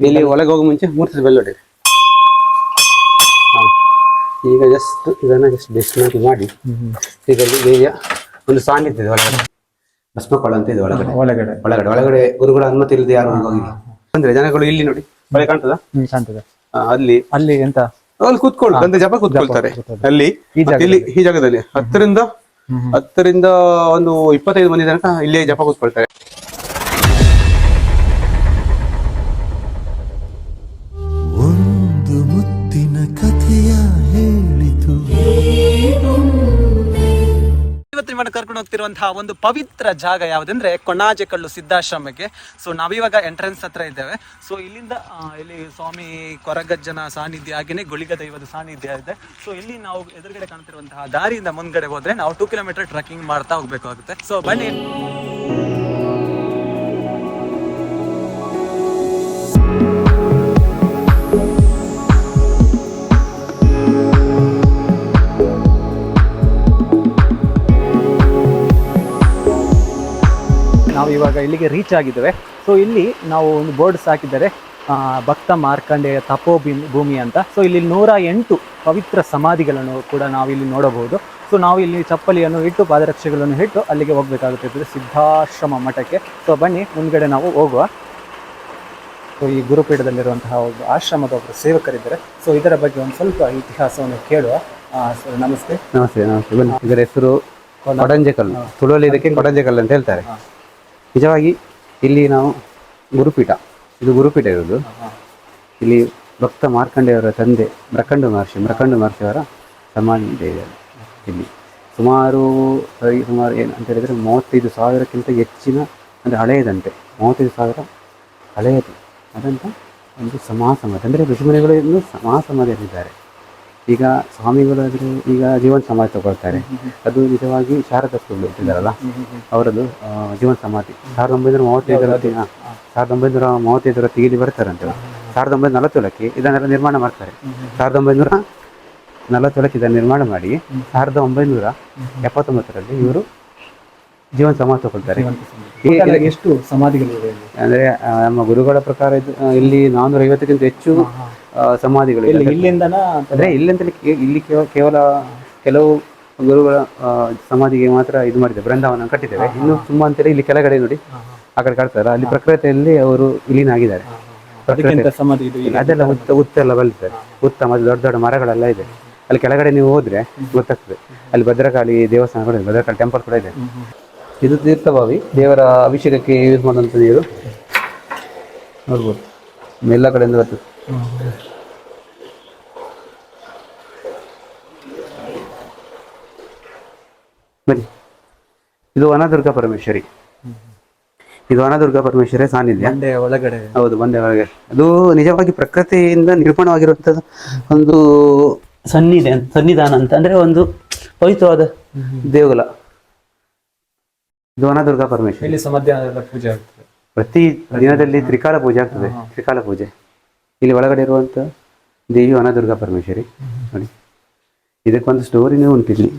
ಇಲ್ಲಿ ಒಳಗೆ ಹೋಗೋ ಮುಂಚೆ ಮೂರ್ತಿ ಬೆಲ್ಲ ಹೊಡೀರಿ. ಈಗ ಜಸ್ಟ್ ಇದನ್ನ ಜಸ್ಟ್ ಡಿಸ್ಮೆಂಟ್ ಮಾಡಿ ಈಗ ದೇವಿಯ ಒಂದು ಸಾನ್ನಿಧ್ಯ ಇದೆ ಒಳಗಡೆ. ಭಸ್ಮಕೊಳ ಅಂತ ಇದೆ ಒಳಗಡೆ. ಒಳಗಡೆ. ಒಳಗಡೆ. ಒಳಗಡೆ ಗುರುಗಳ ಅನುಮತಿ ಇಲ್ಲದೆ ಯಾರು ಹೋಗಿಲ್ಲ. ಅಂದ್ರೆ ಜನಗಳು ಇಲ್ಲಿ ನೋಡಿ. ಒಳಗೆ ಕಾಣ್ತದ? ಅಲ್ಲಿ. ಅಲ್ಲಿ ಎಂತ? ಅಲ್ಲಿ ಕೂತ್ಕೊಳ್ಳು ಅಂದ್ರೆ ಜಪ ಕೂತ್ಕೊಳ್ತಾರೆ. ಅಲ್ಲಿ. ಇಲ್ಲಿ ಈ ಜಾಗದಲ್ಲಿ. ಹತ್ತರಿಂದ ಹತ್ತರಿಂದ ಒಂದು ಇಪ್ಪತ್ತೈದು ಮಂದಿ ತನಕ ಇಲ್ಲೇ ಜಪ ಕೂತ್ಕೊಳ್ತಾರೆ. ನಿಮ್ಮನ್ನು ಕರ್ಕೊಂಡು ಹೋಗ್ತಿರುವಂತಹ ಒಂದು ಪವಿತ್ರ ಜಾಗ ಯಾವುದಂದ್ರೆ ಕೊಣಾಜೆಕಲ್ಲು ಸಿದ್ಧಾಶ್ರಮಕ್ಕೆ. ಸೊ ನಾವಿವಾಗ ಎಂಟ್ರೆನ್ಸ್ ಹತ್ರ ಇದ್ದೇವೆ. ಸೊ ಇಲ್ಲಿಂದ ಇಲ್ಲಿ ಸ್ವಾಮಿ ಕೊರಗಜ್ಜನ ಸಾನ್ನಿಧ್ಯ ಹಾಗೇನೆ ಗುಳಿಗ ದೈವದ ಸಾನ್ನಿಧ್ಯ ಇದೆ. ಸೊ ಇಲ್ಲಿ ನಾವು ಎದುರುಗಡೆ ಕಾಣ್ತಿರುವಂತಹ ದಾರಿಯಿಂದ ಮುಂದ್ಗಡೆ ಹೋದ್ರೆ ನಾವು ಟೂ ಕಿಲೋಮೀಟರ್ ಟ್ರೆಕ್ಕಿಂಗ್ ಮಾಡ್ತಾ ಹೋಗ್ಬೇಕಾಗುತ್ತೆ. ಸೊ ಬನ್ನಿ. ಇವಾಗ ಇಲ್ಲಿಗೆ ರೀಚ್ ಆಗಿದ್ದೇವೆ. ಸೊ ಇಲ್ಲಿ ನಾವು ಒಂದು ಬೋರ್ಡ್ಸ್ ಹಾಕಿದ್ದಾರೆ. ಭಕ್ತ ಮಾರ್ಕಂಡೇಯ ತಪೋ ಭೂಮಿ ಅಂತ. ಸೊ ಇಲ್ಲಿ ನೂರ ಎಂಟು ಪವಿತ್ರ ಸಮಾಧಿಗಳನ್ನು ಕೂಡ ನಾವು ಇಲ್ಲಿ ನೋಡಬಹುದು. ಸೊ ನಾವು ಇಲ್ಲಿ ಚಪ್ಪಲಿಯನ್ನು ಇಟ್ಟು ಪಾದರಕ್ಷೆಗಳನ್ನು ಇಟ್ಟು ಅಲ್ಲಿಗೆ ಹೋಗಬೇಕಾಗುತ್ತೆ ಸಿದ್ಧಾಶ್ರಮ ಮಠಕ್ಕೆ. ಸೊ ಬನ್ನಿ ಮುಂದ್ಗಡೆ ನಾವು ಹೋಗುವ. ಸೊ ಈ ಗುರುಪೀಠದಲ್ಲಿರುವಂತಹ ಒಬ್ಬ ಆಶ್ರಮದ ಒಬ್ಬರು ಸೇವಕರಿದ್ದಾರೆ. ಸೊ ಇದರ ಬಗ್ಗೆ ಒಂದು ಸ್ವಲ್ಪ ಇತಿಹಾಸವನ್ನು ಕೇಳುವ. ಸರ್ ನಮಸ್ತೆ. ನಮಸ್ತೆ ನಮಸ್ತೆ. ಬನ್ನಿ ಇದರ ಹೆಸರು ಕೊಡಂಜೆಕಲ್ಲು. ತುಳುವಲ್ಲಿ ಇದಕ್ಕೆ ಕೊಡಂಜೆಕಲ್ಲು ಅಂತ ಹೇಳ್ತಾರೆ. ನಿಜವಾಗಿ ಇಲ್ಲಿ ನಾವು ಗುರುಪೀಠ ಇದು ಗುರುಪೀಠ ಇರೋದು. ಇಲ್ಲಿ ಭಕ್ತ ಮಾರ್ಕಂಡೆಯವರ ತಂದೆ ಮೃಕಂಡು ಮಹರ್ಷಿ ಮೃಕಂಡು ಮಹರ್ಷಿಯವರ ಸಮಾಧಿ ಇದೆ ಇಲ್ಲಿ. ಸುಮಾರು ಸರಿ ಸುಮಾರು ಏನು ಅಂತ ಹೇಳಿದರೆ ಮೂವತ್ತೈದು ಸಾವಿರಕ್ಕಿಂತ ಹೆಚ್ಚಿನ ಅಂದರೆ ಹಳೆಯದಂತೆ ಮೂವತ್ತೈದು ಸಾವಿರ ಹಳೆಯದು. ಅದಂತ ಒಂದು ಸಮಾಸಮಾಧಿ. ಅಂದರೆ ಋಷಿಮುನಿಗಳು ಇನ್ನು ಸಮಾಸಮಾಧಿಯಲ್ಲಿದ್ದಾರೆ. ಈಗ ಸ್ವಾಮಿಗಳಾದರೆ ಈಗ ಜೀವನ ಸಮಾಧಿ ತಗೊಳ್ತಾರೆ. ಅದು ನಿಜವಾಗಿ ಶಾರದಾ ಸ್ಕೂಲ್ ಇಟ್ಟಿದ್ದಾರಲ್ಲ? ಅವರದ್ದು ಜೀವನ ಸಮಾಧಿ. ಸಾವಿರದ ಒಂಬೈನೂರ ಮೂವತ್ತೈದರ ಸಾವಿರದ ಒಂಬೈನೂರ ಮೂವತ್ತೈದರ ತೆಗೆದು ಬರ್ತಾರಂತೆ ಸಾವಿರದ ಒಂಬೈನೂರ ನಲವತ್ತೇಳಕ್ಕೆ ಇದನ್ನೆಲ್ಲ ನಿರ್ಮಾಣ ಮಾಡ್ತಾರೆ. ಸಾವಿರದ ಒಂಬೈನೂರ ನಲವತ್ತೇಳಕ್ಕೆ ಇದನ್ನು ನಿರ್ಮಾಣ ಮಾಡಿ ಸಾವಿರದ ಒಂಬೈನೂರ ಎಪ್ಪತ್ತೊಂಬತ್ತರಲ್ಲಿ ಇವರು ಜೀವನ ಸಮಾಧಿ ತಗೊಳ್ತಾರೆ. ಎಷ್ಟು ಸಮಾಧಿಗಳಿವೆ ಅಂದರೆ ನಮ್ಮ ಗುರುಗಳ ಪ್ರಕಾರ ಇದು ಇಲ್ಲಿ ನಾನ್ನೂರ ಐವತ್ತಕ್ಕಿಂತ ಹೆಚ್ಚು ಸಮಾಧಿಗಳು ಇಲ್ಲಿ ಇಲ್ಲಿಂದನ ಅಂದ್ರೆ ಇಲ್ಲಿಂದ ಇಲ್ಲಿ ಕೇವಲ ಕೆಲವು ಗುರುಗಳ ಸಮಾಧಿಗೆ ಮಾತ್ರ ಇದು ಮಾಡಿದೆ ಬೃಂದಾವನ ಕಟ್ಟಿದ್ದೇವೆ. ಇನ್ನು ತುಂಬಾ ಅಂತೇಳಿ ಇಲ್ಲಿ ಕೆಳಗಡೆ ನೋಡಿ ಆ ಕಡೆ ಕಾಡ್ತಾರೆ ಅಲ್ಲಿ ಪ್ರಕೃತಿಯಲ್ಲಿ ಅವರು ವಿಲೀನ ಆಗಿದ್ದಾರೆ ಅದೆಲ್ಲ ಉತ್ತ ಉತ್ತ ಎಲ್ಲ ಬಲ್ತಾರೆ ಉತ್ತ ಮತ್ತು ದೊಡ್ಡ ದೊಡ್ಡ ಮರಗಳೆಲ್ಲ ಇದೆ. ಅಲ್ಲಿ ಕೆಳಗಡೆ ನೀವು ಹೋದ್ರೆ ಗೊತ್ತಾಗ್ತದೆ. ಅಲ್ಲಿ ಭದ್ರಕಾಳಿ ದೇವಸ್ಥಾನ ಕೂಡ ಇದೆ ಭದ್ರಕಾಳಿ ಟೆಂಪಲ್ ಕೂಡ ಇದೆ. ಇದು ತೀರ್ಥಭಾವಿ. ದೇವರ ಅಭಿಷೇಕಕ್ಕೆ ಯೂಸ್ ಮಾಡುವಂಥ ನೀರು ನೋಡ್ಬೋದು. ಎಲ್ಲ ಕಡೆಯಿಂದ ಬರ್ತದೆ. ಬನ್ನಿ. ಇದು ವನದುರ್ಗಾ ಪರಮೇಶ್ವರಿ. ಇದು ವನದುರ್ಗಾ ಪರಮೇಶ್ವರಿ ಸಾನ್ನಿಧ್ಯ. ಒಳಗಡೆ. ಹೌದು ಬಂದೆ ಒಳಗಡೆ. ಅದು ನಿಜವಾಗಿ ಪ್ರಕೃತಿಯಿಂದ ನಿರ್ಮಾಣವಾಗಿರುವಂತ ಒಂದು ಸನ್ನಿಧಿ ಸನ್ನಿಧಾನ ಅಂತ ಅಂದ್ರೆ ಒಂದು ಪವಿತ್ರವಾದ ದೇಗುಲ ಇದು ವನದುರ್ಗಾ ಪರಮೇಶ್ವರಿ. ಇಲ್ಲಿ ಪೂಜೆ ಆಗ್ತದೆ. ಪ್ರತಿ ದಿನದಲ್ಲಿ ತ್ರಿಕಾಲ ಪೂಜೆ ಆಗ್ತದೆ ತ್ರಿಕಾಲ ಪೂಜೆ. ಇಲ್ಲಿ ಒಳಗಡೆ ಇರುವಂತ ದೇವಿ ಅನದುರ್ಗಾ ಪರಮೇಶ್ವರಿ. ನೋಡಿ. ಇದಕ್ಕೊಂದು ಸ್ಟೋರಿನೇ ಉಂಟು ಇಲ್ಲಿ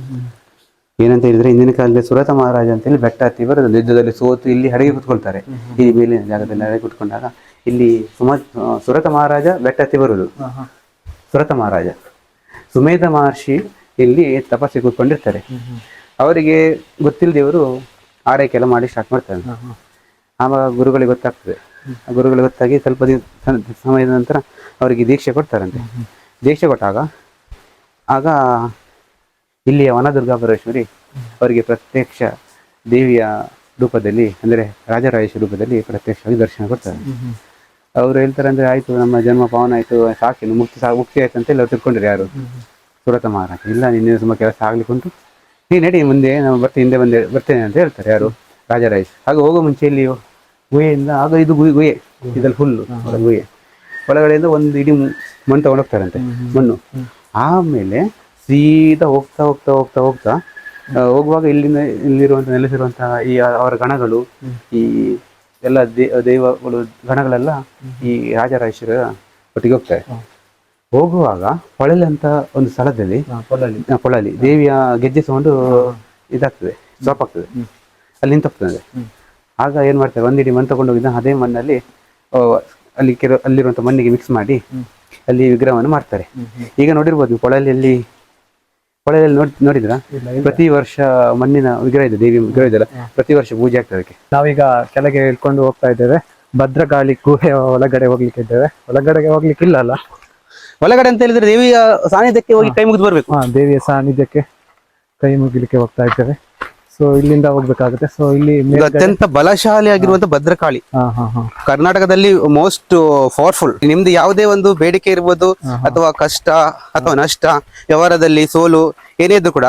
ಏನಂತ ಹೇಳಿದ್ರೆ ಹಿಂದಿನ ಕಾಲದಲ್ಲಿ ಸುರತ ಮಹಾರಾಜ ಅಂತ ಹೇಳಿ ಬೆಟ್ಟ ಹತ್ತಿ ಬರೋದು. ಯುದ್ಧದಲ್ಲಿ ಸೋತು ಇಲ್ಲಿ ಹಡಗಿ ಕುತ್ಕೊಳ್ತಾರೆ. ಈ ಮೇಲಿನ ಜಾಗದಲ್ಲಿ ಹಡಗೆ ಕುತ್ಕೊಂಡಾಗ ಇಲ್ಲಿ ಸುಮ ಸುರತ ಮಹಾರಾಜ ಬೆಟ್ಟ ಹತ್ತಿ ಬರುವುದು ಸುರತ ಮಹಾರಾಜ. ಸುಮೇಧ ಮಹರ್ಷಿ ಇಲ್ಲಿ ತಪಸ್ಸಿ ಕೂತ್ಕೊಂಡಿರ್ತಾರೆ. ಅವರಿಗೆ ಗೊತ್ತಿಲ್ಲದೆವರು ಆರೈಕೆ ಎಲ್ಲ ಮಾಡಿ ಸ್ಟಾರ್ಟ್ ಮಾಡ್ತಾರೆ. ಆವಾಗ ಗುರುಗಳಿಗೆ ಗೊತ್ತಾಗ್ತದೆ. ಗುರುಗಳಿಗೆ ಗೊತ್ತಾಗಿ ಸ್ವಲ್ಪ ದಿನ ಸಮಯದ ನಂತರ ಅವರಿಗೆ ದೀಕ್ಷೆ ಕೊಡ್ತಾರಂತೆ. ದೀಕ್ಷೆ ಕೊಟ್ಟಾಗ, ಆಗ ಇಲ್ಲಿಯ ವನದುರ್ಗಾ ಪರಮೇಶ್ವರಿ ಅವರಿಗೆ ಪ್ರತ್ಯಕ್ಷ ದೇವಿಯ ರೂಪದಲ್ಲಿ, ಅಂದರೆ ರಾಜರಾಜೇಶ್ವರಿ ರೂಪದಲ್ಲಿ ಪ್ರತ್ಯಕ್ಷವಾಗಿ ದರ್ಶನ ಕೊಡ್ತಾರೆ. ಅವರು ಹೇಳ್ತಾರೆ ಅಂದ್ರೆ, ಆಯ್ತು, ನಮ್ಮ ಜನ್ಮ ಪಾವನ ಆಯಿತು ಸಾಕಿ ಮುಕ್ತಿ ಸಾ, ಮುಕ್ತಿ ಆಯ್ತು ಅಂತ ಎಲ್ಲ ತಿಳ್ಕೊಂಡ್ರಿ ಯಾರು? ಸುರತ ಮಹಾರಾಜ, ಇಲ್ಲ ನಿನ್ನೆ ತುಂಬ ಕೆಲಸ ಆಗ್ಲಿಕ್ಕೆ ಉಂಟು ನೀನು ನಡಿ, ಮುಂದೆ ನಾವು ಬರ್ತೀನಿ ಹಿಂದೆ ಬಂದೆ, ಬರ್ತೇನೆ ಅಂತ ಹೇಳ್ತಾರೆ ಯಾರು? ರಾಜರಾಜ್ ಹಾಗೆ ಹೋಗೋ ಮುಂಚೆ ಇಲ್ಲಿ ಗುಹೆಯಿಂದ ಆಗ ಇದು ಗುಹೆ ಗುಹೆ. ಇದ್ರಲ್ಲಿ ಹುಲ್ಲು ಗುಹೆ. ಒಳಗಡೆಯಿಂದ ಒಂದು ಇಡೀ ಮಣ್ಣು ತಗೊಂಡು ಹೋಗ್ತಾರಂತೆ ಮಣ್ಣು. ಆಮೇಲೆ ಸೀದಾ ಹೋಗ್ತಾ ಹೋಗ್ತಾ ಹೋಗ್ತಾ ಹೋಗ್ತಾ ಹೋಗುವಾಗ ಇಲ್ಲಿಂದ ಇಲ್ಲಿರುವಂಥ ನೆಲೆಸಿರುವಂತಹ ಈ ಅವರ ಗಣಗಳು ಈ ಎಲ್ಲ ದೇವಗಳು ದೈವಗಳು ಗಣಗಳೆಲ್ಲ ಈ ರಾಜರಾಜೇಶ್ವರ ಒಟ್ಟಿಗೆ ಹೋಗ್ತಾರೆ. ಹೋಗುವಾಗ ಹೊಳಲಿ ಅಂತ ಒಂದು ಸ್ಥಳದಲ್ಲಿ ಪೊಳಲಿ. ದೇವಿಯ ಗೆಜ್ಜೆ ತಗೊಂಡು ಇದಾಗ್ತದೆ ಸ್ಟಾಪ್ ಆಗ್ತದೆ ಅಲ್ಲಿ ನಿಂತೋಗ್ತದೆ. ಆಗ ಏನ್ ಮಾಡ್ತಾರೆ ಒಂದಿಡಿ ಮಣ್ಣು ತಗೊಂಡು ಹೋಗಿದ್ದ ಅದೇ ಮಣ್ಣಲ್ಲಿ ಅಲ್ಲಿ ಕೆರ ಅಲ್ಲಿರುವಂತ ಮಣ್ಣಿಗೆ ಮಿಕ್ಸ್ ಮಾಡಿ ಅಲ್ಲಿ ವಿಗ್ರಹವನ್ನು ಮಾಡ್ತಾರೆ. ಈಗ ನೋಡಿರ್ಬೋದು ನೀವು ಕೊಳಲಲ್ಲಿ ಕೊಳಲಲ್ಲಿ ನೋಡಿ ನೋಡಿದ್ರಾ? ಪ್ರತಿ ವರ್ಷ ಮಣ್ಣಿನ ವಿಗ್ರಹ ಇದೆ ದೇವಿ ವಿಗ್ರಹ ಇದೆಲ್ಲ ಪ್ರತಿ ವರ್ಷ ಪೂಜೆ ಆಗ್ತದೆ ಅದಕ್ಕೆ. ನಾವೀಗ ಕೆಳಗೆ ಇಳ್ಕೊಂಡು ಹೋಗ್ತಾ ಇದ್ದೇವೆ. ಭದ್ರಗಾಳಿ ಗುಹೆ ಒಳಗಡೆ ಹೋಗ್ಲಿಕ್ಕೆ ಇದ್ದೇವೆ. ಒಳಗಡೆಗೆ ಹೋಗ್ಲಿಕ್ಕೆ ಇಲ್ಲ ಅಲ್ಲ? ಒಳಗಡೆ ಅಂತ ಹೇಳಿದ್ರೆ ದೇವಿಯ ಸಾನ್ನಿಧ್ಯಕ್ಕೆ ಹೋಗಿ ಕೈ ಮುಗಿದು ಬರ್ಬೇಕು. ಹಾ ದೇವಿಯ ಸಾನ್ನಿಧ್ಯಕ್ಕೆ ಕೈ ಮುಗಿಲಿಕ್ಕೆ ಹೋಗ್ತಾ ಇದ್ದೇವೆ. ಸೊ ಇಲ್ಲಿಂದ ಹೋಗ್ಬೇಕಾಗುತ್ತೆ. ಸೊ ಇಲ್ಲಿ ಇದು ಅತ್ಯಂತ ಬಲಶಾಲಿ ಆಗಿರುವಂತ ಭದ್ರಕಾಳಿ. ಹಾ ಹಾ ಹಾ. ಕರ್ನಾಟಕದಲ್ಲಿ ಮೋಸ್ಟ್ ಪವರ್ಫುಲ್ ನಿಮ್ದು ಯಾವುದೇ ಒಂದು ಬೇಡಿಕೆ ಇರ್ಬೋದು ಅಥವಾ ಕಷ್ಟ ಅಥವಾ ನಷ್ಟ ವ್ಯವಹಾರದಲ್ಲಿ ಸೋಲು ಏನೇ ಇದ್ರು ಕೂಡ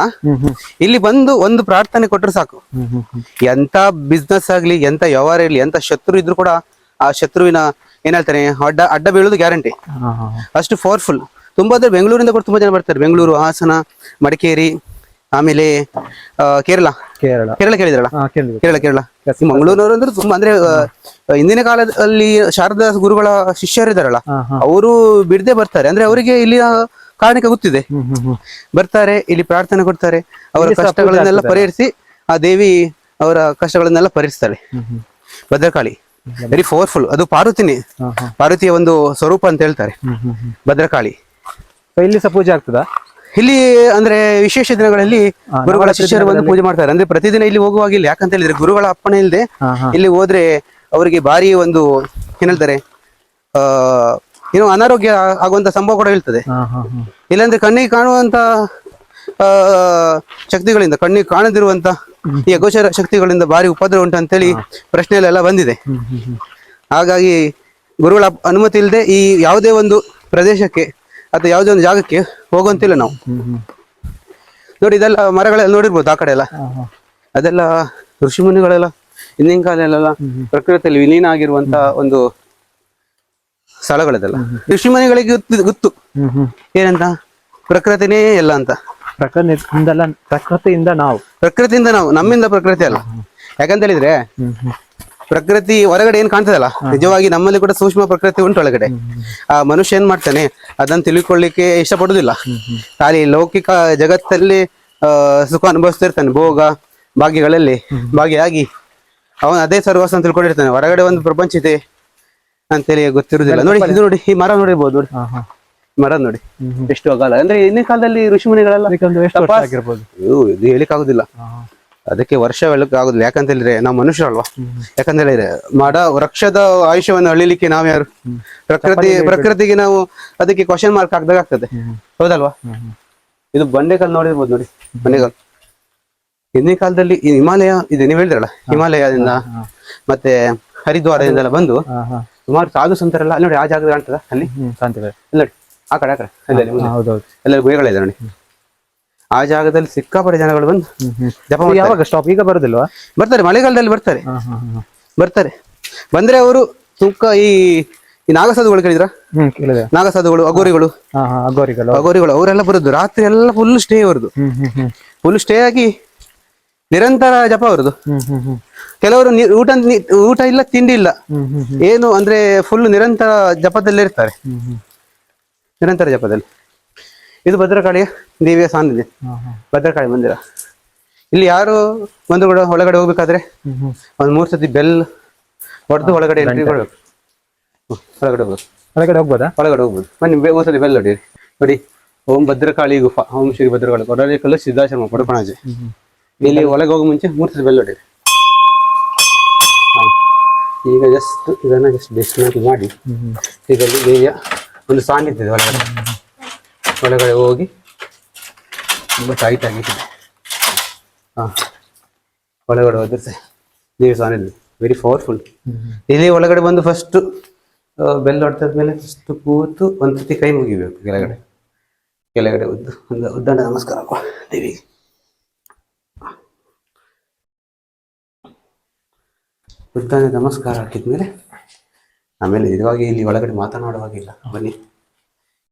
ಇಲ್ಲಿ ಬಂದು ಒಂದು ಪ್ರಾರ್ಥನೆ ಕೊಟ್ಟರೆ ಸಾಕು. ಎಂತ ಬಿಸ್ನೆಸ್ ಆಗ್ಲಿ ಎಂತ ವ್ಯವಹಾರ ಇರ್ಲಿ ಎಂತ ಶತ್ರು ಇದ್ರು ಕೂಡ ಆ ಶತ್ರುವಿನ ಏನ್ ಹೇಳ್ತಾರೆ ಅಡ್ಡ ಅಡ್ಡ ಬೀಳೋದು ಗ್ಯಾರಂಟಿ ಅಷ್ಟು ಪವರ್ಫುಲ್ ತುಂಬಾ ಅಂದ್ರೆ ಬೆಂಗಳೂರಿಂದ ಕೂಡ ತುಂಬಾ ಜನ ಬರ್ತಾರೆ. ಬೆಂಗಳೂರು ಹಾಸನ ಮಡಿಕೇರಿ ಆಮೇಲೆ ಆ, ಕೇರಳ. ಕೇರಳ. ಕೇರಳ ಕೇಳಿದ್ರಲ್ಲ? ಕೇರಳ ಕೇರಳ. ಮಂಗಳೂರಿನವರು ಅಂದ್ರೆ ತುಂಬಾ ಅಂದ್ರೆ ಹಿಂದಿನ ಕಾಲದಲ್ಲಿ ಶಾರದಾ ಗುರುಗಳ ಶಿಷ್ಯರಿದಾರಲ್ಲ ಅವರು ಬಿಡದೆ ಬರ್ತಾರೆ. ಅಂದ್ರೆ ಅವರಿಗೆ ಇಲ್ಲಿ ಕಾರಣಕ್ಕೆ ಗೊತ್ತಿದೆ. ಬರ್ತಾರೆ ಇಲ್ಲಿ ಪ್ರಾರ್ಥನೆ ಕೊಡ್ತಾರೆ ಅವರ ಕಷ್ಟಗಳನ್ನೆಲ್ಲ ಪರಿಹರಿಸಿ ಆ ದೇವಿ ಅವರ ಕಷ್ಟಗಳನ್ನೆಲ್ಲ ಪರಿಹರಿಸ್ತಾಳೆ. ಭದ್ರಕಾಳಿ. ವೆರಿ ಪವರ್ಫುಲ್ ಅದು ಪಾರ್ವತಿನಿ. ಪಾರ್ವತಿಯ ಒಂದು ಸ್ವರೂಪ ಅಂತ ಹೇಳ್ತಾರೆ. ಭದ್ರಕಾಳಿ. ಇಲ್ಲಿ ಸಹ ಪೂಜೆ ಆಗ್ತದಾ? ಇಲ್ಲಿ ಅಂದ್ರೆ ವಿಶೇಷ ದಿನಗಳಲ್ಲಿ ಗುರುಗಳ ಶಿಷ್ಯರು ಬಂದು ಪೂಜೆ ಮಾಡ್ತಾರೆ. ಅಂದ್ರೆ ಪ್ರತಿದಿನ ಇಲ್ಲಿ ಹೋಗುವಾಗಿಲ್ಲ. ಯಾಕಂತ ಹೇಳಿದ್ರೆ ಗುರುಗಳ ಅಪ್ಪಣೆ ಇಲ್ಲದೆ ಇಲ್ಲಿ ಹೋದ್ರೆ ಅವರಿಗೆ ಭಾರಿ ಒಂದು ಏನ್ ಹೇಳ್ತಾರೆ ಆ ಏನು ಅನಾರೋಗ್ಯ ಆಗುವಂತ ಸಂಭವ ಕೂಡ ಇರ್ತದೆ. ಇಲ್ಲಾಂದ್ರೆ ಕಣ್ಣಿಗೆ ಕಾಣುವಂತ ಆ ಶಕ್ತಿಗಳಿಂದ ಕಣ್ಣಿಗೆ ಕಾಣದಿರುವಂತ ಈ ಅಗೋಚರ ಶಕ್ತಿಗಳಿಂದ ಭಾರಿ ಉಪದ್ರ ಉಂಟು ಅಂತೇಳಿ ಪ್ರಶ್ನೆಯಲ್ಲೆಲ್ಲ ಬಂದಿದೆ. ಹಾಗಾಗಿ ಗುರುಗಳ ಅನುಮತಿ ಇಲ್ಲದೆ ಈ ಯಾವುದೇ ಒಂದು ಪ್ರದೇಶಕ್ಕೆ ಅಥವಾ ಯಾವುದೇ ಒಂದು ಜಾಗಕ್ಕೆ ಹೋಗುವಂತಿಲ್ಲ ನಾವು. ನೋಡಿ ಇದೆಲ್ಲ ಮರಗಳೆಲ್ಲ ನೋಡಿರ್ಬೋದು ಆ ಕಡೆ ಎಲ್ಲ. ಅದೆಲ್ಲ ಋಷಿ ಮುನಿಗಳೆಲ್ಲ ಹಿಂದಿನ ಕಾಲದಲ್ಲೆಲ್ಲ ಪ್ರಕೃತಿಯಲ್ಲಿ ವಿಲೀನ ಆಗಿರುವಂತ ಒಂದು ಸ್ಥಳಗಳದೆಲ್ಲ. ಋಷಿ ಮುನಿಗಳಿಗೆ ಗೊತ್ತು ಏನಂತ? ಪ್ರಕೃತಿನೇ ಎಲ್ಲ ಅಂತ. ಪ್ರಕೃತಿಯಿಂದಲ್ಲ ಪ್ರಕೃತಿಯಿಂದ ನಾವು. ಪ್ರಕೃತಿಯಿಂದ ನಾವು ನಮ್ಮಿಂದ ಪ್ರಕೃತಿ ಅಲ್ಲ. ಯಾಕಂತ ಹೇಳಿದ್ರೆ ಪ್ರಕೃತಿ ಹೊರಗಡೆ ಏನ್ ಕಾಣ್ತದಲ್ಲ? ನಿಜವಾಗಿ ನಮ್ಮಲ್ಲಿ ಕೂಡ ಸೂಕ್ಷ್ಮ ಪ್ರಕೃತಿ ಉಂಟು ಒಳಗಡೆ. ಆ ಮನುಷ್ಯ ಏನ್ ಮಾಡ್ತಾನೆ? ಅದನ್ನ ತಿಳ್ಕೊಳ್ಳಿಕ್ಕೆ ಇಷ್ಟಪಡುದಿಲ್ಲ. ಖಾಲಿ ಲೌಕಿಕ ಜಗತ್ತಲ್ಲಿ ಸುಖ ಅನುಭವಿಸ್ತಿರ್ತಾನೆ ಭೋಗ ಭಾಗ್ಯಗಳಲ್ಲಿ. ಭಾಗಿಯಾಗಿ ಅವನು ಅದೇ ಸರ್ವಸ್ವ ಅಂತ ತಿಳ್ಕೊಂಡಿರ್ತಾನೆ. ಹೊರಗಡೆ ಒಂದು ಪ್ರಪಂಚ ಇದೆ ಅಂತೇಳಿ ಗೊತ್ತಿರುದಿಲ್ಲ ನೋಡಿ ಇದು ನೋಡಿ ಈ ಮರ ನೋಡಿರ್ಬೋದು ನೋಡಿ. ಮರ ನೋಡಿ. ಎಷ್ಟು ಅಗಲ. ಅಂದ್ರೆ ಇನ್ನೇ ಕಾಲದಲ್ಲಿ ಋಷಿ ಮುನಿಗಳೆಲ್ಲ ಅದಕ್ಕೊಂದು ಅದಕ್ಕೆ ವರ್ಷ ಹೇಳಕ್ ಆಗುದಿಲ್ಲ ಯಾಕಂತ ಹೇಳಿದ್ರೆ ನಾವು ಮನುಷ್ಯರಲ್ವಾ? ಯಾಕಂತ ಹೇಳಿದ್ರೆ ಮಾಡ ವೃಕ್ಷದ ಆಯುಷ್ಯವನ್ನು ಅಳಿಲಿಕ್ಕೆ ನಾವ್ ಯಾರು? ಪ್ರಕೃತಿ ಪ್ರಕೃತಿಗೆ ನಾವು ಅದಕ್ಕೆ ಕ್ವಶನ್ ಮಾರ್ಕ್ ಹಾಕ್ದಾಗ ಆಗ್ತದೆ ಹೌದಲ್ವಾ? ಇದು ಬಂಡೆಕಲ್ ನೋಡಿರ್ಬೋದು ನೋಡಿ. ಬಂಡೆಕಲ್. ಹಿಂದಿನ ಕಾಲದಲ್ಲಿ ಈ ಹಿಮಾಲಯ ಇದೆ ನೀವು ಹೇಳಿದ್ರಲ್ಲ? ಹಿಮಾಲಯದಿಂದ ಮತ್ತೆ ಹರಿದ್ವಾರದಿಂದೆಲ್ಲ ಬಂದು ಹಾ ಹಾ. ಸುಮಾರು ಸಾಧು ಸಂತರಲ್ಲ ನೋಡಿ ಆ ಜಾಗದ ಕಾಣ್ತದ? ಅಲ್ಲಿ? ನೋಡಿ ಆ ಕಡೆ ಆ ಕಡೆ. ಎಲ್ಲರೂ. ಗುಹೆಗಳಿದೆ ನೋಡಿ. ಆ ಜಾಗದಲ್ಲಿ ಸಿಕ್ಕಾಪಟ್ಟೆ ಜನಗಳು ಬಂದು ಜಪ ಯಾವಾಗ ಸ್ಟಾಪ್ ಈಗ ಬರುದಿಲ್ವಾ? ಬರ್ತಾರೆ ಮಳೆಗಾಲದಲ್ಲಿ ಬರ್ತಾರೆ. ಬರ್ತಾರೆ. ಬಂದ್ರೆ ಅವರು ತುಕ್ಕ ಈ ಈ ನಾಗಸಾಧುಗಳು ಕೇಳಿದ್ರ? ಕೇಳಿದೆ. ನಾಗಸಾಧುಗಳು ಅಗೋರಿಗಳು. ಅಗೋರಿಗಳು. ಅಗೋರಿಗಳು ಅವರೆಲ್ಲ ಬರುದು. ರಾತ್ರಿ ಎಲ್ಲ ಫುಲ್ ಸ್ಟೇ ಅವರದು ಫುಲ್ ಸ್ಟೇ ಆಗಿ ನಿರಂತರ ಜಪ ಅವರದು ಕೆಲವರು ಊಟ ಊಟ ಇಲ್ಲ ತಿಂಡಿ ಇಲ್ಲ. ಏನು ಅಂದ್ರೆ ಫುಲ್ ನಿರಂತರ ಜಪದಲ್ಲಿ ಇರ್ತಾರೆ ನಿರಂತರ ಜಪದಲ್ಲಿ. ಇದು ಭದ್ರಕಾಳಿಯ ದೇವಿಯ ಸಾನ್ನಿಧ್ಯ. ಭದ್ರಕಾಳಿ ಮಂದಿರ. ಇಲ್ಲಿ ಯಾರು ಒಂದು ಕೂಡ ಒಳಗಡೆ ಹೋಗ್ಬೇಕಾದ್ರೆ ಒಂದ್ ಮೂರ್ ಸತಿ ಬೆಲ್ ಹೊಡೆದು ಒಳಗಡೆ ಎಂಟ್ರಿ ಕೊಡ್ಬೇಕು. ಒಳಗಡೆ ಹೋಗ್ಬೋದು ಒಳಗಡೆ ಹೋಗ್ಬೋದಾ? ಒಳಗಡೆ ಹೋಗ್ಬೋದು. ಬನ್ನಿ ಒಂದ್ಸತಿ ಬೆಲ್ ಹೊಡೀರಿ ನೋಡಿ ಓಂ ಭದ್ರಕಾಳಿ ಗುಫಾ ಓಂ ಶ್ರೀ ಭದ್ರಕಾಳಿ ಕೊಡಲಿಕಲ್ಲು ಸಿದ್ಧಾಶ್ರಮ ಪಡುಪಣಾಜೆ ಇಲ್ಲಿ ಒಳಗೆ ಹೋಗೋ ಮುಂಚೆ ಮೂರ್ ಸತಿ ಬೆಲ್ ಹೊಡೀರಿ ಈಗ ಜಸ್ಟ್ ಇದನ್ನ ಜಸ್ಟ್ ಡಿಸ್ಮೆಂಟ್ ಮಾಡಿ ಇದರಲ್ಲಿ ದೇವಿಯ ಒಂದು ಸಾನ್ನಿಧ್ಯ ಇದೆ ಒಳಗಡೆ. ಒಳಗಡೆ ಹೋಗಿ ತುಂಬ ಟೈಟ್ ಆಗಿದೆ ಹಾಂ. ಒಳಗಡೆ ಹೋದ್ರೆ ಸರ್ ದೇವಿ ಸಾನ್ನಿಧ್ಯ ವೆರಿ ಪವರ್ಫುಲ್ ಇಲ್ಲಿ ಒಳಗಡೆ ಬಂದು ಫಸ್ಟ್ ಬೆಲ್ ಹೊಡೆದಾದ್ಮೇಲೆ ಫಸ್ಟ್ ಕೂತು ಒಂದು ಸತಿ ಕೈ ಮುಗಿಬೇಕು ಕೆಳಗಡೆ. ಕೆಳಗಡೆ ಉದ್ದು ಒಂದು ಉದ್ದಂಡ ನಮಸ್ಕಾರ ದೇವಿ ದೇವಿಗೆ. ಉದ್ದಂಡ ನಮಸ್ಕಾರ ಹಾಕಿದ್ಮೇಲೆ ಆಮೇಲೆ ನಿಜವಾಗಿ ಇಲ್ಲಿ ಒಳಗಡೆ ಮಾತನಾಡುವಾಗಿಲ್ಲ ಬನ್ನಿ.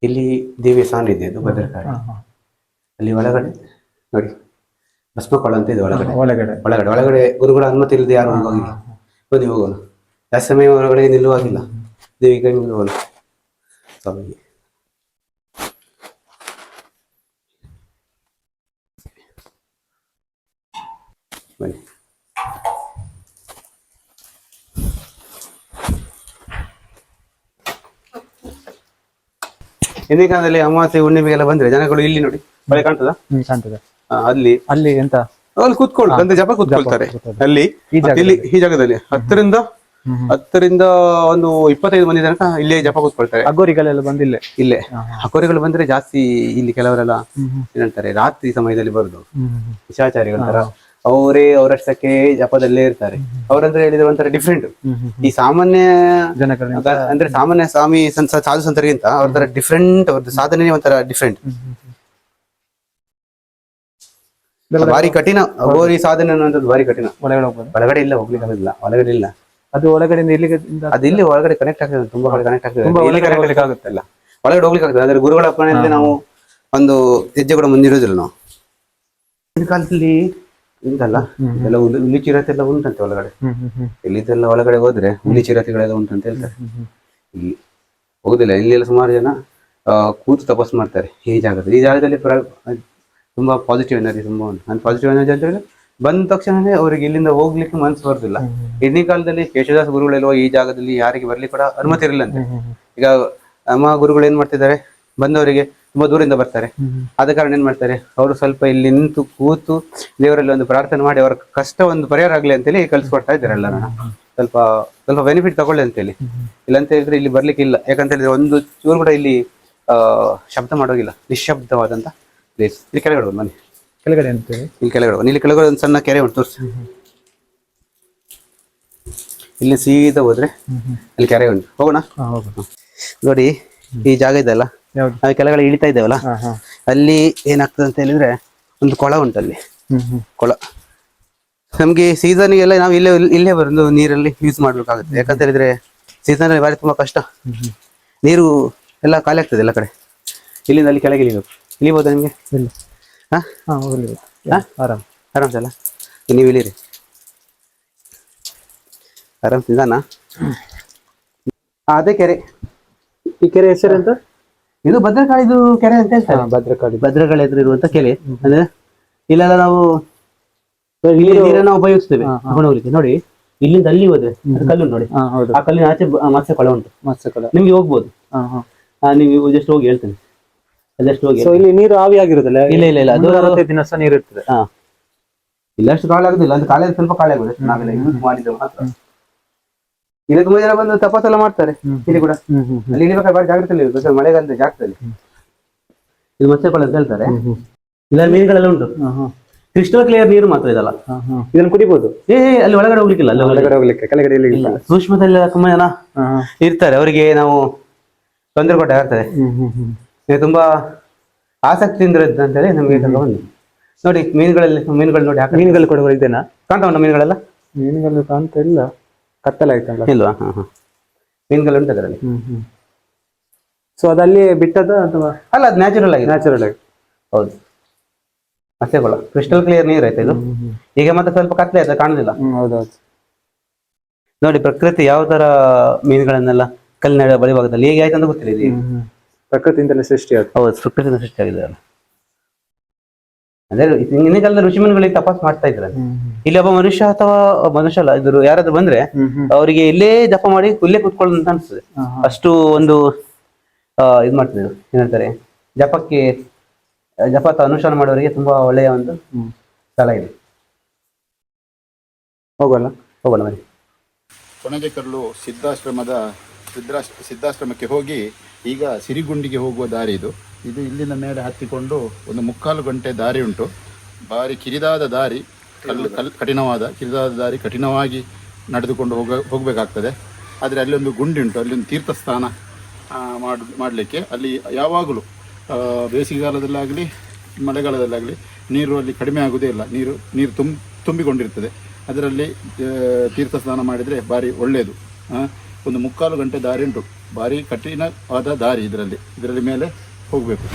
ಇಲ್ಲಿ ದೇವಿಯ ಸಾನ್ನಿಧ್ಯ ಇದು ಭದ್ರಕಾಳಿ. ಅಲ್ಲಿ ಒಳಗಡೆ ನೋಡಿ ಭಸ್ಮಕೊಳ ಅಂತ ಇದೆ ಒಳಗಡೆ. ಒಳಗಡೆ. ಒಳಗಡೆ ಒಳಗಡೆ ಗುರುಗಳ ಅನುಮತಿ ಇಲ್ಲದೆ ಯಾರು ಹೋಗಿಲ್ಲ ಬನ್ನಿ ಹೋಗೋಣ. ಜಾಸ್ತಿ ಸಮಯ ಒಳಗಡೆ ನಿಲ್ಲುವಾಗಿಲ್ಲ. ದೇವಿ ಕೈ ನಿಲ್ಲುವಲ್ಲ ಸ್ವಾಮಿಗೆ ಬನ್ನಿ. ಹಿಂದಿನ ಕಾಲದಲ್ಲಿ ಅಮಾವಾಸ್ಯೆ ಹುಣ್ಣಿಮೆಗೆಲ್ಲ ಬಂದ್ರೆ ಜನಗಳು ಇಲ್ಲಿ ನೋಡಿ ಮಳೆ ಕಾಣ್ತದ? ಹ್ಮ್ ಕಾಣ್ತದೆ. ಅಲ್ಲಿ. ಅಲ್ಲಿ ಎಂತ? ಅಲ್ಲಿ ಕುತ್ಕೊಂಡು ಅಂದ್ರೆ ಜಪ ಕೂತ್ಕೊಳ್ತಾರೆ. ಅಲ್ಲಿ ಮತ್ತೆ ಇಲ್ಲಿ ಈ ಜಾಗದಲ್ಲಿ. ಹತ್ತರಿಂದ ಹತ್ತರಿಂದ ಒಂದು ಇಪ್ಪತ್ತೈದು ಮಂದಿ ತನಕ ಇಲ್ಲೇ ಜಪ ಕೂತ್ಕೊಳ್ತಾರೆ. ಅಗೋರಿಗಳೆಲ್ಲ ಬಂದಿಲ್ಲ? ಇಲ್ಲೇ. ಅಗೋರಿಗಳು ಬಂದ್ರೆ ಜಾಸ್ತಿ ಇಲ್ಲಿ ಕೆಲವರೆಲ್ಲ ಏನಂತಾರೆ ರಾತ್ರಿ ಸಮಯದಲ್ಲಿ ಬರುದು. ವಿಷಾಚಾರಿಗಳ ತರ. ಅವರೇ ಅವರಷ್ಟಕ್ಕೆ ಜಪದಲ್ಲೇ ಇರ್ತಾರೆ. ಅವರಂದ್ರೆ ಹೇಳಿದ್ರೆ ಒಂಥರ ಡಿಫ್ರೆಂಟ್ ಈ ಸಾಮಾನ್ಯ ಅಂದ್ರೆ ಸಾಮಾನ್ಯ ಸ್ವಾಮಿ ಸಾಧು ಸಂತರಿಗಿಂತ ಅವ್ರ ಡಿಫ್ರೆಂಟ್ ಅವ್ರದ್ದು ಸಾಧನೆ ಒಂಥರ ಡಿಫ್ರೆಂಟ್ ಭಾರಿ ಕಠಿಣ. ಅಗೋರಿ ಸಾಧನೆ ಅನ್ನುವಂಥದ್ದು ಭಾರಿ ಕಠಿಣ. ಒಳಗಡೆ ಇಲ್ಲ ಹೋಗ್ಲಿಕ್ಕೆ ಆಗೋದಿಲ್ಲ ಒಳಗಡೆ ಇಲ್ಲ ಅದು ಒಳಗಡೆ ಇಲ್ಲಿಗೆ ಅದು ಇಲ್ಲಿ ಒಳಗಡೆ ಕನೆಕ್ಟ್ ಆಗ್ತದೆ ತುಂಬಾ ಕನೆಕ್ಟ್ ಆಗ್ತದೆ. ಇಲ್ಲಿ ಕನೆಕ್ಟ್ ಆಗುತ್ತಲ್ಲ ಒಳಗಡೆ ಹೋಗ್ಲಿಕ್ಕೆ ಆಗ್ತದೆ. ಅಂದ್ರೆ ಗುರುಗಳ ಅಪ್ಪಣೆಯಲ್ಲಿ ನಾವು ಒಂದು ಹೆಜ್ಜೆ ಕೂಡ ಮುಂದಿರೋದಿಲ್ಲ ನಾವು. ಹಿಂದಿನ ಕಾಲದಲ್ಲಿ ಉಂಟಲ್ಲ? ಎಲ್ಲ ಹುಲಿ ಚಿರತೆ ಎಲ್ಲ ಉಂಟಂತೆ ಒಳಗಡೆ. ಇಲ್ಲಿ ಇಲ್ಲಿದ್ದೆಲ್ಲ ಒಳಗಡೆ ಹೋದ್ರೆ ಹುಲಿ ಚಿರತೆಗಳೆಲ್ಲ ಉಂಟಂತ ಹೇಳ್ತಾರೆ. ಇಲ್ಲಿ ಹೋಗುದಿಲ್ಲ. ಇಲ್ಲೆಲ್ಲ ಸುಮಾರು ಜನ ಕೂತು ತಪಸ್ ಮಾಡ್ತಾರೆ ಈ ಜಾಗದಲ್ಲಿ. ಈ ಜಾಗದಲ್ಲಿ ತುಂಬಾ ಪಾಸಿಟಿವ್ ಎನರ್ಜಿ ತುಂಬಾ ಉಂಟು. ನಾನು ಪಾಸಿಟಿವ್ ಎನರ್ಜಿ ಅಂತ ಹೇಳಿದ್ರೆ ಬಂದ ತಕ್ಷಣನೇ ಅವರಿಗೆ ಇಲ್ಲಿಂದ ಹೋಗ್ಲಿಕ್ಕೆ ಮನಸ್ಸು ಬರುದಿಲ್ಲ. ಹಿಂದಿನ ಕಾಲದಲ್ಲಿ ಕೇಶದಾಸ ಗುರುಗಳೆಲ್ಲ ಈ ಜಾಗದಲ್ಲಿ ಯಾರಿಗೆ ಬರ್ಲಿಕ್ಕೆ ಕೂಡ ಅನುಮತಿ ಇರಲಿಲ್ಲ ಅಂತೆ. ಈಗ ನಮ್ಮ ಗುರುಗಳು ಏನ್ ಮಾಡ್ತಿದ್ದಾರೆ? ಬಂದವರಿಗೆ ತುಂಬಾ ದೂರದಿಂದ ಬರ್ತಾರೆ. ಆದ ಕಾರಣ ಏನ್ ಮಾಡ್ತಾರೆ? ಅವರು ಸ್ವಲ್ಪ ಇಲ್ಲಿ ನಿಂತು ಕೂತು ದೇವರಲ್ಲಿ ಒಂದು ಪ್ರಾರ್ಥನೆ ಮಾಡಿ ಅವರ ಕಷ್ಟ ಒಂದು ಪರಿಹಾರ ಆಗ್ಲಿ ಅಂತೇಳಿ ಕಳ್ಸಿಕೊಡ್ತಾ ಇದ್ದಾರೆ ಎಲ್ಲರನ್ನ. ಸ್ವಲ್ಪ ಸ್ವಲ್ಪ ಬೆನಿಫಿಟ್ ತಗೊಳ್ಳಿ ಅಂತೇಳಿ. ಇಲ್ಲ ಅಂತ ಹೇಳಿದ್ರೆ ಇಲ್ಲಿ ಬರ್ಲಿಕ್ಕೆ ಇಲ್ಲ. ಯಾಕಂತ ಹೇಳಿದ್ರೆ ಒಂದು ಚೂರು ಕೂಡ ಇಲ್ಲಿ ಶಬ್ದ ಮಾಡೋಗಿಲ್ಲ ನಿಶಬ್ದವಾದಂತ ಪ್ಲೇಸ್ ಇಲ್ಲಿ ಕೆಳಗಡೆ ಮನೆ ಕೆಳಗಡೆ ಅಂತೇಳಿ ಇಲ್ಲಿ ಕೆಳಗಡೆ ಇಲ್ಲಿ ಕೆಳಗಡೆ ಒಂದು ಸಣ್ಣ ಕೆರೆ ಉಂಟು ತೋರಿಸಿ ಇಲ್ಲಿ ಸೀದಾ ಹೋದ್ರೆ ಅಲ್ಲಿ ಕೆರೆ ಉಂಟು. ಹೋಗೋಣ? ನೋಡಿ ಈ ಜಾಗ ಇದೆಲ್ಲ ನಾವು ಕೆಳಗಡೆ ಇಳಿತಾ ಇದ್ದೇವಲ್ಲ? ಅಲ್ಲಿ ಏನಾಗ್ತದೆ ಅಂತ ಹೇಳಿದ್ರೆ ಒಂದು ಕೊಳ ಉಂಟು ಅಲ್ಲಿ ಕೊಳ. ನಮ್ಗೆ ಸೀಸನ್ಗೆಲ್ಲ ನಾವು ಇಲ್ಲೇ ಇಲ್ಲೇ ಬಂದು ನೀರಲ್ಲಿ ಯೂಸ್ ಮಾಡ್ಬೇಕಾಗುತ್ತೆ. ಯಾಕಂತ ಹೇಳಿದ್ರೆ ಸೀಸನ್ ಅಲ್ಲಿ ಬಾರಿ ತುಂಬಾ ಕಷ್ಟ. ನೀರು ಎಲ್ಲ ಖಾಲಿ ಆಗ್ತದೆ ಎಲ್ಲ ಕಡೆ. ಇಲ್ಲಿಂದ ಅಲ್ಲಿ ಕೆಳಗೆ ಇಳಿಬೇಕು. ಇಳಿಬೋದಾ ನಿಮ್ಗೆ? ಆರಾಮ್. ಆರಾಮ್ಸಲ್ಲ ನೀವು ಇಳಿರಿ. ಆರಾಮ್ ನಿಧಾನ. ಅದೇ ಕೆರೆ. ಈ ಕೆರೆ ಹೆಸರು ಅಂತ ಇದು ಭದ್ರಕಾಳಿದು ಕೆರೆ ಅಂತ ಹೇಳ್ತಾರೆ. ಭದ್ರಕಾಳಿ ಭದ್ರಕಾಳಿ ಎದುರು ಇರುವಂತ ಕೆರೆ. ಅಂದ್ರೆ ಇಲ್ಲೆಲ್ಲ ನಾವು ಇಲ್ಲಿ ನೀರನ್ನ ಉಪಯೋಗಿಸ್ತೇವೆ ತಗೊಂಡು ಹೋಗ್ಲಿಕ್ಕೆ ನೋಡಿ ಇಲ್ಲಿಂದ ಅಲ್ಲಿ ಹೋದ್ರೆ ಕಲ್ಲು ನೋಡಿ. ಆ ಕಲ್ಲಿನ ಆಚೆ ಮತ್ಸ್ಯ ಕೊಳ ಉಂಟು. ಮತ್ಸ್ಯಕಲ ನಿಮ್ಗೆ ಹೋಗ್ಬೋದು. ಹಾ ಹಾ. ಆ, ನೀವು ಜಸ್ಟ್ ಹೋಗಿ ಹೇಳ್ತೇನೆ. ಹೋಗಿ ಇಲ್ಲಿ ನೀರು ಆವಿ ಆಗಿರುದಿಲ್ಲ ಇಲ್ಲ ಇಲ್ಲ ಇಲ್ಲ. ಅದು ಅರವತ್ತೈದು ದಿನ ಸಹ ನೀರು ಇರ್ತದೆ. ಹಾ. ಇಲ್ಲ ಅಷ್ಟು ಕಾಳೆ ಆಗುದಿಲ್ಲ ಅಂದ್ರೆ ಕಾಳೆ ಸ್ವಲ್ಪ ಕಾಳೆ ಆಗುದು ನಾವೆಲ್ಲ ಯೂಸ್ ಮಾಡಿದ್ರೆ ಮಾತ್ರ. ಇಲ್ಲಿ ತುಂಬಾ ಜನ ಬಂದು ತಪಾಸೆಲ್ಲ ಮಾಡ್ತಾರೆ ಇಲ್ಲಿ ಕೂಡ. ಅಲ್ಲಿ ಇಳಿಬೇಕಾದ್ರೆ ಬಾರಿ ಜಾಗ್ರತೆಯಲ್ಲಿ ಸ್ವಲ್ಪ ಮಳೆಗಾಲದ ಜಾಗದಲ್ಲಿ ಇದು ಮತ್ಸ್ಯ ಕೊಳ ಅಂತ ಹೇಳ್ತಾರೆ ಇಲ್ಲ ಮೀನುಗಳೆಲ್ಲ ಉಂಟು. ಕ್ರಿಸ್ಟಲ್ ಕ್ಲಿಯರ್ ನೀರು ಮಾತ್ರ ಇದಲ್ಲ. ಇದನ್ನು ಕುಡಿಬಹುದು ಏ ಅಲ್ಲಿ ಒಳಗಡೆ ಹೋಗ್ಲಿಕ್ಕಿಲ್ಲ ಅಲ್ಲಿ ಒಳಗಡೆ ಹೋಗ್ಲಿಕ್ಕೆ. ಕೆಳಗಡೆ ಇಲ್ಲಿ ಇಲ್ಲ. ಸೂಕ್ಷ್ಮದಲ್ಲಿ ತುಂಬಾ ಜನ ಇರ್ತಾರೆ ಅವರಿಗೆ ನಾವು ತೊಂದರೆ ಕೊಟ್ಟ ಹ್ಮ್ ನೀವು ತುಂಬಾ ಆಸಕ್ತಿಯಿಂದ ಇರುತ್ತೆ ಅಂತೇಳಿ ನಮಗೆ ಬಂದು ನೋಡಿ ಮೀನುಗಳಲ್ಲಿ ಮೀನುಗಳು ನೋಡಿ ಮೀನುಗಳು ಕೂಡ ಇದೇನಾ ಕಾಣ್ತಾ ಉಂಟು ಮೀನುಗಳೆಲ್ಲ? ಮೀನುಗಳು ಕಾಣ್ತಾ ಇಲ್ಲ. ಕತ್ತಲಾಯ್ತಲ್ಲ ಇಲ್ವಾ? ಹಾ ಹಾ. ಮೀನುಗಳು ಉಂಟು ಅದರಲ್ಲಿ. ಹ್ಮ್ ಹ್ಮ್. ಸೊ ಅದಲ್ಲಿ ಬಿಟ್ಟದ ಅಥವಾ? ಅಲ್ಲ ಅದು ನ್ಯಾಚುರಲ್ ಆಗಿ ನ್ಯಾಚುರಲ್ ಆಗಿ. ಹೌದು. ಮತ್ತೆ ಕೊಳ ಕ್ರಿಸ್ಟಲ್ ಕ್ಲಿಯರ್ ನೀರು ಆಯ್ತು ಇದು? ಈಗ ಮತ್ತೆ ಸ್ವಲ್ಪ ಕತ್ಲೆ ಆಯ್ತು? ಕಾಣಲಿಲ್ಲ ಹ್ಮ್ ಹೌದೌದು. ನೋಡಿ ಪ್ರಕೃತಿ ಯಾವ ತರ ಮೀನುಗಳನ್ನೆಲ್ಲ ಕಲ್ಲಿನ ಬಳಿ ಭಾಗದಲ್ಲಿ ಹೇಗೆ ಆಯ್ತು ಅಂತ ಗೊತ್ತಿಲ್ಲ ಇದು ಪ್ರಕೃತಿಯಿಂದಲೇ ಸೃಷ್ಟಿ ಆಯ್ತು ಹೌದು ಪ್ರಕೃತಿಯಿಂದ ಸೃಷ್ಟಿಯಾಗಿದೆ ಅಲ್ಲ. ಅದೇ ಹಿಂದಿನ ಕಾಲದ ಋಷಿಮುನಿಗಳಿಗೆ ತಪಾಸ್ ಮಾಡ್ತಾ ಇದ್ರ ಇಲ್ಲಿ ಒಬ್ಬ ಮನುಷ್ಯ ಅಥವಾ ಮನುಷ್ಯ ಅಲ್ಲ ಇದ್ರು ಯಾರಾದ್ರೂ ಬಂದ್ರೆ ಅವರಿಗೆ ಇಲ್ಲೇ ಜಪ ಮಾಡಿ ಇಲ್ಲೇ ಕುತ್ಕೊಳ್ಳೋದು ಅಂತ ಅನ್ಸ್ತದೆ ಅಷ್ಟು ಒಂದು ಆ, ಇದ್ ಮಾಡ್ತಿದ್ರು. ಏನಂತಾರೆ ಜಪಕ್ಕೆ ಜಪತ ಜಪ ಅನುಷ್ಠಾನ ಮಾಡೋರಿಗೆ ತುಂಬಾ ಒಳ್ಳೆಯ ಒಂದು ಸ್ಥಳ ಇದೆ. ಹೋಗೋಣ ಹೋಗೋಣ ಬನ್ನಿ. ಕೊಣಜೆಕರ್ಲು ಸಿದ್ಧಾಶ್ರಮದ ಸಿದ್ಧಾಶ್ ಸಿದ್ಧಾಶ್ರಮಕ್ಕೆ ಹೋಗಿ ಈಗ ಸಿರಿಗುಂಡಿಗೆ ಹೋಗುವ ದಾರಿ ಇದು. ಇದು ಇಲ್ಲಿಂದ ಮೇಲೆ ಹತ್ತಿಕೊಂಡು ಒಂದು ಮುಕ್ಕಾಲು ಗಂಟೆ ದಾರಿ ಉಂಟು. ಭಾರಿ ಕಿರಿದಾದ ದಾರಿ, ಕಲ್ಲು ಕಲ್ ಕಠಿಣವಾದ ಕಿರಿದಾದ ದಾರಿ ಕಠಿಣವಾಗಿ ನಡೆದುಕೊಂಡು ಹೋಗ, ಹೋಗಬೇಕಾಗ್ತದೆ. ಆದರೆ ಅಲ್ಲಿ ಒಂದು ಗುಂಡಿ ಉಂಟು, ಅಲ್ಲೊಂದು ತೀರ್ಥಸ್ಥಾನ ಮಾಡ ಮಾಡ್, ಮಾಡಲಿಕ್ಕೆ. ಅಲ್ಲಿ ಯಾವಾಗಲೂ ಬೇಸಿಗೆಗಾಲದಲ್ಲಾಗಲಿ, ಮಳೆಗಾಲದಲ್ಲಾಗಲಿ ನೀರು ಅಲ್ಲಿ ಕಡಿಮೆ ಆಗುವುದೇ ಇಲ್ಲ. ನೀರು ನೀರು ತುಂಬ ತುಂಬಿಕೊಂಡಿರ್ತದೆ. ಅದರಲ್ಲಿ ತೀರ್ಥಸ್ನಾನ ತೀರ್ಥ ಸ್ನಾನ ಮಾಡಿದರೆ ಭಾರಿ ಒಳ್ಳೆಯದು ಒಂದು ಮುಕ್ಕಾಲು ಗಂಟೆ ದಾರಿ ಉಂಟು. ಭಾರಿ ಕಠಿಣವಾದ ದಾರಿ ಇದರಲ್ಲಿ. ಇದರಲ್ಲಿ ಮೇಲೆ Погвипив.